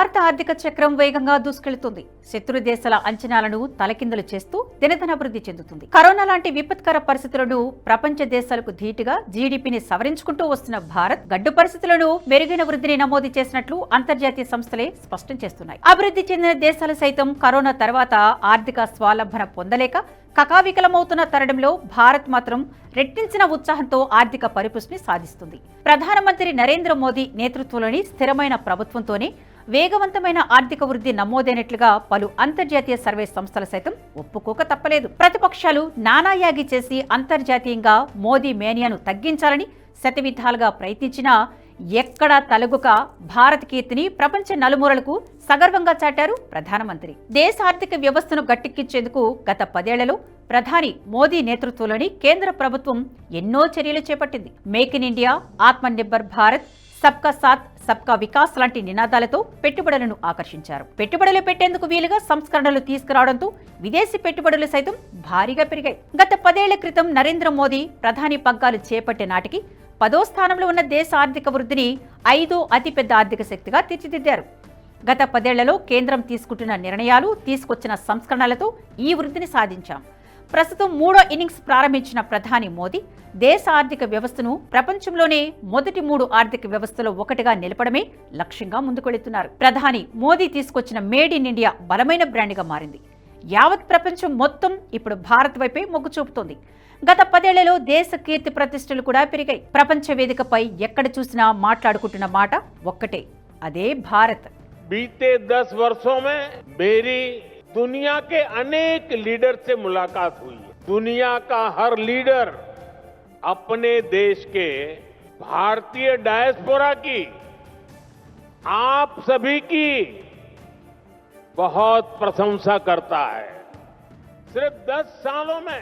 భారత ఆర్థిక చక్రం వేగంగా దూసుకెళ్తుంది. శత్రు దేశాల అంచనాలను తలకిందులు చేస్తూ దినదినాభివృద్ధి చెందుతుంది. కరోనా లాంటి విపత్కర పరిస్థితులను ప్రపంచ దేశాలకు ధీటుగా జీడీపీని సవరించుకుంటూ వస్తున్న భారత్ గడ్డు పరిస్థితులను మెరుగైన వృద్ధిని నమోదు చేసినట్లు అంతర్జాతీయ సంస్థలే స్పష్టం చేస్తున్నాయి. అభివృద్ధి చెందిన దేశాలు సైతం కరోనా తర్వాత ఆర్థిక స్వాలంబన పొందలేక కకావికలమవుతున్న తరుణంలో భారత్ మాత్రం రెట్టించిన ఉత్సాహంతో ఆర్థిక పరిపుష్టిని సాధిస్తుంది. ప్రధానమంత్రి నరేంద్ర మోదీ నేతృత్వంలోని స్థిరమైన ప్రభుత్వంతోనే వేగవంతమైన ఆర్థిక వృద్ధి నమోదైనట్లుగా పలు అంతర్జాతీయ సర్వే సంస్థలు సైతం ఒప్పుకోక తప్పలేదు. ప్రతిపక్షాలు నానాయాగి చేసి అంతర్జాతీయంగా మోదీ మేనియాను తగ్గించాలని శతవిధాలుగా ప్రయత్నించినా ఎక్కడా తలగుక భారత్ కీర్తిని ప్రపంచ నలుమూలలకు సగర్వంగా చాటారు ప్రధానమంత్రి. దేశ ఆర్థిక వ్యవస్థను గట్టెక్కించేందుకు గత పదేళ్ళలో ప్రధాని మోదీ నేతృత్వంలోని కేంద్ర ప్రభుత్వం ఎన్నో చర్యలు చేపట్టింది. Make in India Atmanirbhar Bharat Sabka Saath Sabka Vikas లాంటి నినాదాలతో పెట్టుబడులను ఆకర్షించారు. పెట్టుబడులు పెట్టేందుకు వీలుగా సంస్కరణలు తీసుకురావడంతో విదేశీ పెట్టుబడులు సైతం భారీగా పెరిగాయి. గత పదేళ్ళ క్రితం నరేంద్ర మోదీ ప్రధాని పగ్గాలు చేపట్టే నాటికి పదో స్థానంలో ఉన్న దేశ ఆర్థిక వృద్ధిని ఐదో అతిపెద్ద ఆర్థిక శక్తిగా తీర్చిదిద్దారు. గత పదేళ్ళలో కేంద్రం తీసుకుంటున్న నిర్ణయాలు తీసుకొచ్చిన సంస్కరణలతో ఈ వృద్ధిని సాధించాం. ప్రస్తుతం మూడో ఇన్నింగ్స్ ప్రారంభించిన ప్రధాని మోదీ దేశ ఆర్థిక వ్యవస్థను ప్రపంచంలోనే మొదటి మూడు ఆర్థిక వ్యవస్థలో ఒకటిగా నిలపడమే లక్ష్యంగా ముందుకెళ్తున్నారు. ప్రధాని మోదీ తీసుకొచ్చిన మేడ్ ఇన్ ఇండియా బలమైన బ్రాండ్గా మారింది. యావత్ ప్రపంచం మొత్తం ఇప్పుడు భారత్ వైపే మొగ్గు చూపుతోంది. గత పదేళ్ళలో దేశ కీర్తి ప్రతిష్టలు కూడా పెరిగాయి. ప్రపంచ వేదికపై ఎక్కడ చూసినా మాట్లాడుకుంటున్న మాట ఒక్కటే అదే భారత్. బీతే దశ వర్షో మే మేరీ दुनिया के अनेक लीडर से मुलाकात हुई है। दुनिया का हर लीडर अपने देश के भारतीय डायस्पोरा की आप सभी की बहुत प्रशंसा करता है। सिर्फ़ दस सालों में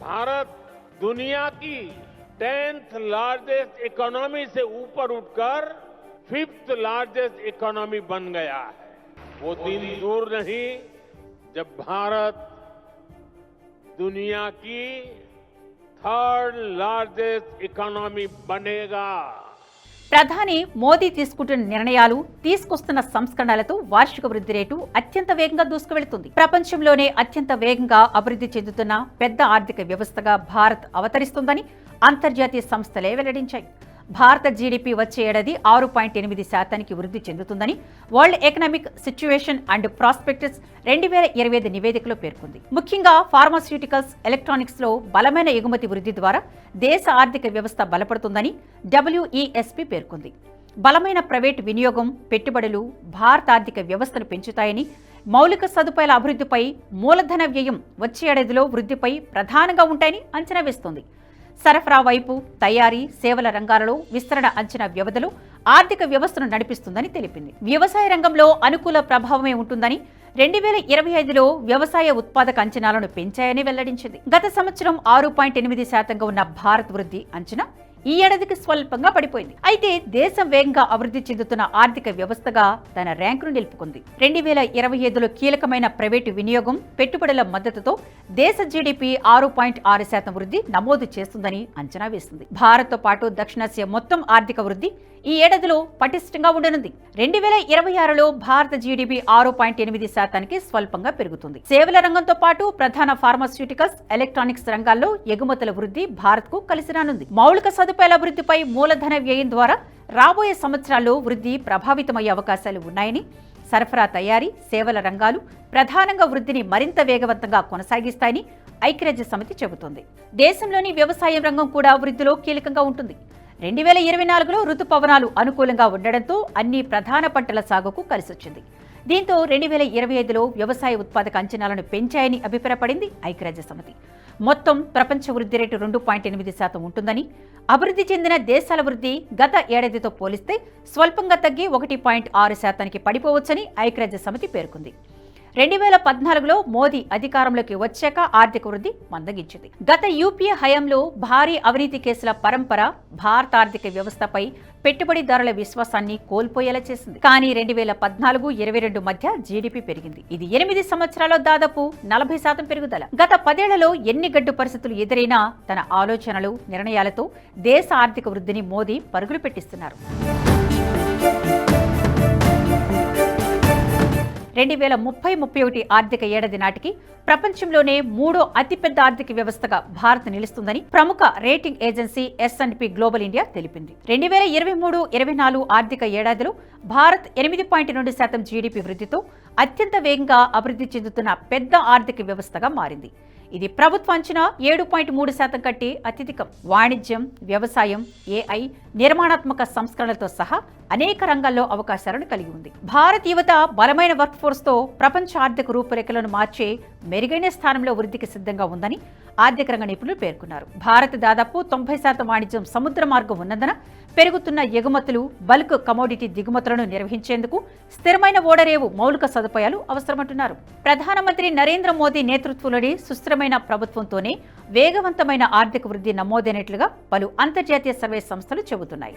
भारत दुनिया की टेंथ लार्जेस्ट इकोनॉमी से ऊपर उठकर फिफ्थ लार्जेस्ट इकोनॉमी बन गया है। वो दिन दूर नहीं जब भारत दुनिया की थर्ड लार्जेस्ट इकोनॉमी बनेगा ప్రధాని మోదీ తీసుకుంటున్న నిర్ణయాలు తీసుకొస్తున్న సంస్కరణలతో వార్షిక వృద్ధి రేటు అత్యంత వేగంగా దూసుకువెళుతుంది ప్రపంచంలోనే అత్యంత వేగంగా అభివృద్ధి చెందుతున్న పెద్ద ఆర్థిక వ్యవస్థగా భారత్ అవతరిస్తుందని అంతర్జాతీయ సంస్థలే వెల్లడించాయి భారత జీడీపీ వచ్చే ఏడాది ఆరు పాయింట్ ఎనిమిది శాతానికి వృద్ధి చెందుతుందని world economic situation and prospectus రెండు వేల ఇరవై ఐదు నివేదికలో పేర్కొంది. ముఖ్యంగా ఫార్మాస్యూటికల్స్ ఎలక్ట్రానిక్స్లో బలమైన ఎగుమతి వృద్ధి ద్వారా దేశ ఆర్థిక వ్యవస్థ బలపడుతుందని డబ్ల్యూఈఎస్పీ పేర్కొంది. బలమైన ప్రైవేట్ వినియోగం పెట్టుబడులు భారత ఆర్థిక వ్యవస్థను పెంచుతాయని మౌలిక సదుపాయాల అభివృద్ధిపై మూలధన వ్యయం వచ్చే ఏడాదిలో వృద్ధిపై ప్రధానంగా ఉంటాయని అంచనా వేస్తోంది. సరఫరా వైపు తయారీ సేవల రంగాలలో విస్తరణ అంచనా వ్యవధిలో ఆర్థిక వ్యవస్థను నడిపిస్తుందని తెలిపింది. వ్యవసాయ రంగంలో అనుకూల ప్రభావమే ఉంటుందని రెండు వేల ఇరవై ఐదులో వ్యవసాయ ఉత్పాదక అంచనాలను పెంచాయని వెల్లడించింది. గత సంవత్సరం ఆరు పాయింట్ ఎనిమిది శాతంగా ఉన్న భారత్ వృద్ధి అంచనా ఈ ఏడాదికి స్వల్పంగా పడిపోయింది. అయితే దేశం వేగంగా అభివృద్ధి చెందుతున్న ఆర్థిక వ్యవస్థగా తన ర్యాంకును నిలుపుకుంది. రెండు వేల ఇరవై ఐదులో కీలకమైన ప్రైవేటు వినియోగం పెట్టుబడుల మద్దతుతో దేశ జిడిపి ఆరు పాయింట్ ఆరు శాతం వృద్ధి నమోదు చేస్తుందని అంచనా వేస్తుంది భారత్తో పాటు దక్షిణాసియా మొత్తం ఆర్థిక వృద్ధి ఈ ఏడాదిలో పటిష్టంగా ఉండనుంది. రెండు వేల ఇరవై ఆరులో భారత జీడీపీ ఆరు పాయింట్ ఎనిమిది శాతానికి స్వల్పంగా పెరుగుతుంది. సేవల రంగంతో పాటు ప్రధాన ఫార్మాస్యూటికల్స్ ఎలక్ట్రానిక్స్ రంగాల్లో ఎగుమతుల వృద్ధి భారత్కు కలిసి రానుంది. మౌలిక సదుపాయాల అభివృద్ధిపై మూలధన వ్యయం ద్వారా రాబోయే సంవత్సరాల్లో వృద్ధి ప్రభావితమయ్యే అవకాశాలు ఉన్నాయని సరఫరా తయారీ సేవల రంగాలు ప్రధానంగా వృద్ధిని మరింత వేగవంతంగా కొనసాగిస్తాయని ఐక్యరాజ్య సమితి చెబుతోంది. దేశంలోని వ్యవసాయం రంగం కూడా వృద్ధిలో కీలకంగా ఉంటుంది. రెండు వేల ఇరవై నాలుగులో ఋతుపవనాలు అనుకూలంగా ఉండడంతో అన్ని ప్రధాన పంటల సాగుకు కలిసొచ్చింది. దీంతో రెండు వేల ఇరవై ఐదులో వ్యవసాయ ఉత్పాదక అంచనాలను పెంచాయని అభిప్రాయపడింది ఐక్యరాజ్య సమితి మొత్తం ప్రపంచ వృద్ధి రేటు రెండు పాయింట్ ఎనిమిది శాతం ఉంటుందని అభివృద్ధి చెందిన దేశాల వృద్ధి గత ఏడాదితో పోలిస్తే స్వల్పంగా తగ్గి ఒకటి పాయింట్ ఆరు శాతానికి పడిపోవచ్చని ఐక్యరాజ్య సమితి పేర్కొంది. రెండు వేల పద్నాలుగులో మోదీ అధికారంలోకి వచ్చాక ఆర్థిక వృద్ధి మందగించింది. గత యూపీఏ హయాంలో భారీ అవినీతి కేసుల పరంపర భారత ఆర్థిక వ్యవస్థపై పెట్టుబడిదారుల విశ్వాసాన్ని కోల్పోయేలా చేసింది. కానీ రెండు వేల పద్నాలుగు ఇరవై రెండు మధ్య జీడిపి పెరిగింది. ఇది ఎనిమిది సంవత్సరాల్లో దాదాపు నలభై శాతం పెరుగుదల. గత పదేళ్ళలో ఎన్ని గడ్డు పరిస్థితులు ఎదురైనా తన ఆలోచనలు నిర్ణయాలతో దేశ ఆర్థిక వృద్ధిని మోదీ పరుగులు పెట్టిస్తున్నారు. రెండు వేల ముప్పై ముప్పై ఒకటి ఆర్థిక ఏడాది నాటికి ప్రపంచంలోనే మూడో అతిపెద్ద ఆర్థిక వ్యవస్థగా భారత్ నిలుస్తుందని ప్రముఖ rating agency S and P global India తెలిపింది. రెండు వేల ఇరవై మూడు ఇరవై నాలుగు ఆర్థిక ఏడాదిలో భారత్ ఎనిమిది పాయింట్ రెండు శాతం జీడీపీ వృద్ధితో అత్యంత వేగంగా అభివృద్ధి చెందుతున్న పెద్ద ఆర్థిక వ్యవస్థగా మారింది. ఇది ప్రభుత్వ అంచనా ఏడు పాయింట్ మూడు శాతం కంటే అత్యధికం. వాణిజ్యం వ్యవసాయం ఏఐ నిర్మాణాత్మక సంస్కరణలతో సహా అనేక రంగాల్లో అవకాశాలను కలిగి ఉంది. భారత్ యువత బలమైన వర్క్ ఫోర్స్తో ప్రపంచ ఆర్థిక రూపురేఖలను మార్చే మెరుగైన స్థానంలో వృద్ధికి సిద్ధంగా ఉందని ఆర్థిక రంగ నిపుణులు పేర్కొన్నారు. భారత్ దాదాపు తొంభై శాతం వాణిజ్యం సముద్ర మార్గం ఉన్నందున పెరుగుతున్న ఎగుమతులు బల్క్ కమోడిటీ దిగుమతులను నిర్వహించేందుకు స్థిరమైన ఓడరేవు మౌలిక సదుపాయాలు అవసరమంటున్నారు. ప్రధానమంత్రి నరేంద్ర మోదీ నేతృత్వంలోని సుస్థిరమైన ప్రభుత్వంతోనే వేగవంతమైన ఆర్థిక వృద్ధి నమోదైనట్లుగా పలు అంతర్జాతీయ సర్వే సంస్థలు చెబుతున్నాయి.